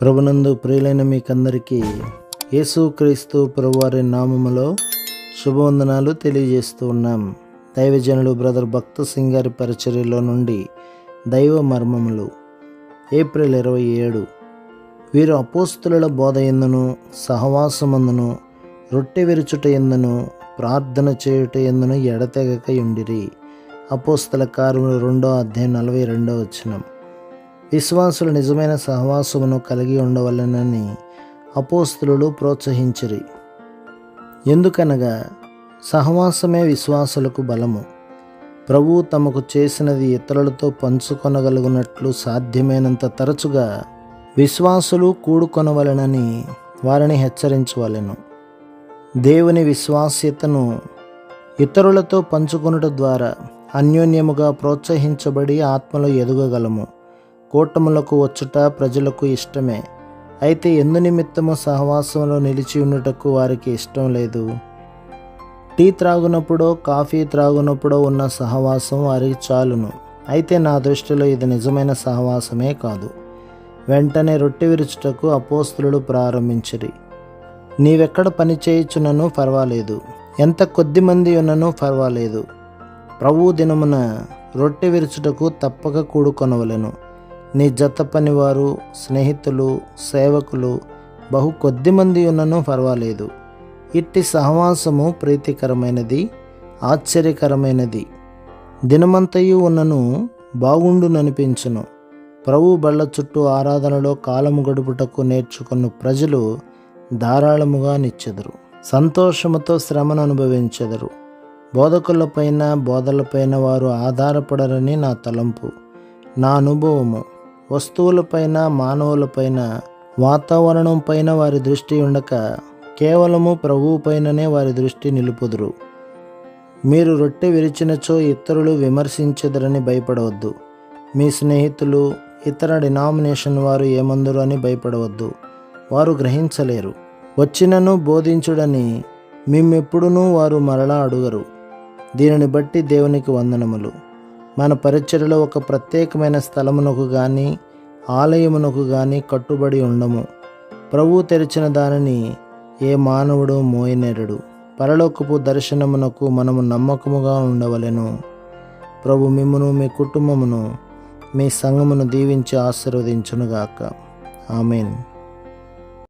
ప్రభునందు ప్రియులైన మీకందరికీ యేసుక్రీస్తు ప్రభువారి నామములో శుభవందనాలు తెలియజేస్తూ ఉన్నాం. దైవజనులు బ్రదర్ భక్త సింగ్ గారి పరిచర్యలో నుండి దైవ మర్మములు. ఏప్రిల్ ఇరవై ఏడు. వీరు అపోస్తుల బోధ ఎందును సహవాసమందును రొట్టె విరుచుట ఎందును ప్రార్థన చేయుట ఎందును ఎడతెగక ఉండిరి. అపోస్తల కార్యములు రెండో అధ్యాయం నలభై రెండో వచ్చినాం విశ్వాసులు నిజమైన సహవాసమును కలిగి ఉండవలెనని అపోస్తులు ప్రోత్సహించిరి. ఎందుకనగా సహవాసమే విశ్వాసులకు బలము. ప్రభువు తమకు చేసినది ఇతరులతో పంచుకొనగలుగునట్లు సాధ్యమైనంత తరచుగా విశ్వాసులు కూడుకొనవలెనని వారిని హెచ్చరించవలెను. దేవుని విశ్వాస్యతను ఇతరులతో పంచుకొనుట ద్వారా అన్యోన్యముగా ప్రోత్సహించబడి ఆత్మలో ఎదుగగలము. కూటములకు వచ్చుట ప్రజలకు ఇష్టమే. అయితే ఎందు నిమిత్తము సహవాసంలో నిలిచి ఉండుటకు వారికి ఇష్టం లేదు. టీ త్రాగునప్పుడో కాఫీ త్రాగునప్పుడో ఉన్న సహవాసం వారికి చాలును. అయితే నా దృష్టిలో ఇది నిజమైన సహవాసమే కాదు. వెంటనే రొట్టె విరుచుటకు అపోస్తులు ప్రారంభించిరి. నీవెక్కడ పని చేయుచున్నను పర్వాలేదు ఎంత కొద్ది మంది ఉన్నను పర్వాలేదు ప్రభు దినమున రొట్టె విరుచుటకు తప్పక కూడుకొనవలెను నీ జత పనివారు స్నేహితులు సేవకులు బహు కొద్ది మంది ఉన్నను పర్వాలేదు. ఇట్టి సహవాసము ప్రీతికరమైనది ఆశ్చర్యకరమైనది. దినమంతయు ఉన్నను బాగుండుననిపించును. ప్రభు బళ్ళ చుట్టూ ఆరాధనలో కాలము గడుపుటకు నేర్చుకున్న ప్రజలు ధారాళముగా నిచ్చెదరు. సంతోషముతో శ్రమను అనుభవించెదరు. బోధకులపైన బోధలపైన వారు ఆధారపడరని నా తలంపు నా అనుభవము. వస్తువులపైన మానవులపైన వాతావరణం పైన వారి దృష్టి ఉండక కేవలము ప్రభువు పైననే వారి దృష్టి నిలుపుదురు. మీరు రొట్టె విరిచినచో ఇతరులు విమర్శించదరని భయపడవద్దు. మీ స్నేహితులు ఇతర డినామినేషన్ వారు ఏమందరు అని భయపడవద్దు. వారు గ్రహించలేరు. వచ్చినను బోధించుడని మేమెప్పుడునూ వారు మరలా అడుగరు. దీనిని బట్టి దేవునికి వందనములు. మన పరిచయలో ఒక ప్రత్యేకమైన స్థలమునకు కానీ ఆలయమునకు కానీ కట్టుబడి ఉండము. ప్రభు తెరిచిన దానిని ఏ మానవుడు మోయనేరడు. పరలోకపు దర్శనమునకు మనము నమ్మకముగా ఉండవలెను. ప్రభు మిమ్మును మీ కుటుంబమును మీ సంఘమును దీవించి ఆశీర్వదించునుగాక. ఆమెన్.